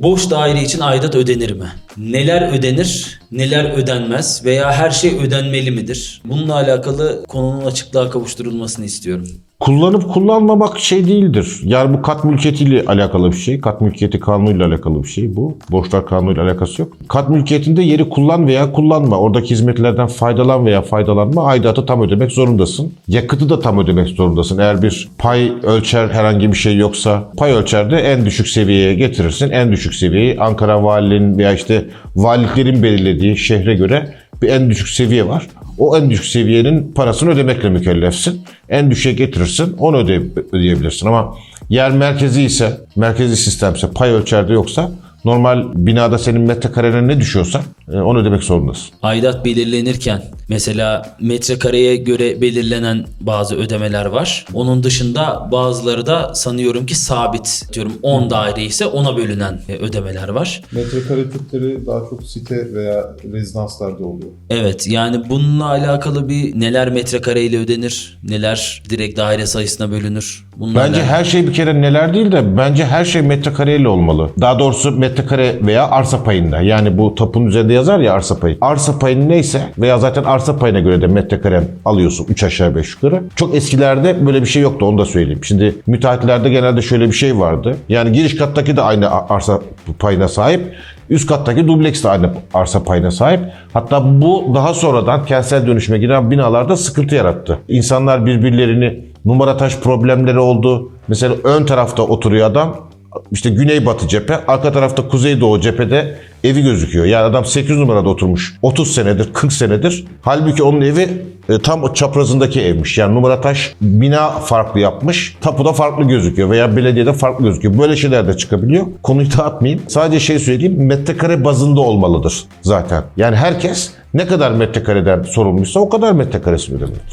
Boş daire için aidat ödenir mi? Neler ödenir, neler ödenmez veya her şey ödenmeli midir? Bununla alakalı konunun açıklığa kavuşturulmasını istiyorum. Kullanıp kullanmamak şey değildir. Yani bu kat mülkiyetiyle alakalı bir şey. Kat mülkiyeti kanunuyla alakalı bir şey bu. Borçlar kanunuyla alakası yok. Kat mülkiyetinde yeri kullan veya kullanma. Oradaki hizmetlerden faydalan veya faydalanma aidatı tam ödemek zorundasın. Yakıtı da tam ödemek zorundasın. Eğer bir pay ölçer herhangi bir şey yoksa pay ölçerde en düşük seviyeye getirirsin. En düşük seviyeyi Ankara Valiliğinin veya işte valiliklerin belirlediği şehre göre bir en düşük seviye var. O en düşük seviyenin parasını ödemekle mükellefsin. En düşüğe getirirsin onu öde, ödeyebilirsin ama yer merkezi ise, merkezi sistemse, pay ölçerde yoksa normal binada senin metrekarene ne düşüyorsa e, onu ödemek zorundasın. Aidat belirlenirken mesela metrekareye göre belirlenen bazı ödemeler var. Onun dışında bazıları da sanıyorum ki sabit. Diyorum 10 daire ise ona bölünen e, ödemeler var. Metrekare Türkleri daha çok site veya rezidanslarda oluyor. Evet yani bununla alakalı bir neler metrekareyle ödenir, neler direkt daire sayısına bölünür. Bununla Bence her şey bir kere neler değil de bence her şey metrekareyle olmalı. Daha doğrusu metrekare veya arsa payında. Yani bu tapunun üzerinde yazar ya arsa payı. Arsa payın neyse veya zaten arsa payına göre de metrekare alıyorsun 3 aşağı 5 yukarı. Çok eskilerde böyle bir şey yoktu onu da söyleyeyim. Şimdi müteahhitlerde genelde şöyle bir şey vardı. Yani giriş kattaki de aynı arsa payına sahip. Üst kattaki dubleks de aynı arsa payına sahip. Hatta bu daha sonradan kentsel dönüşüme giren binalarda sıkıntı yarattı. İnsanlar birbirlerini numara taş problemleri oldu. Mesela ön tarafta oturuyor adam. işte güneybatı cephe, arka tarafta kuzeydoğu cephede evi gözüküyor. Yani adam 8 numarada oturmuş. 30 senedir, 40 senedir. Halbuki onun evi e, tam o çaprazındaki evmiş. Yani numara taş bina farklı yapmış. Tapuda farklı gözüküyor veya belediyede farklı gözüküyor. Böyle şeyler de çıkabiliyor. Konuyu dağıtmayayım. Sadece şey söyleyeyim. Metrekare bazında olmalıdır zaten. Yani herkes ne kadar metrekareden sorumluysa o kadar metrekaresini ödemelidir.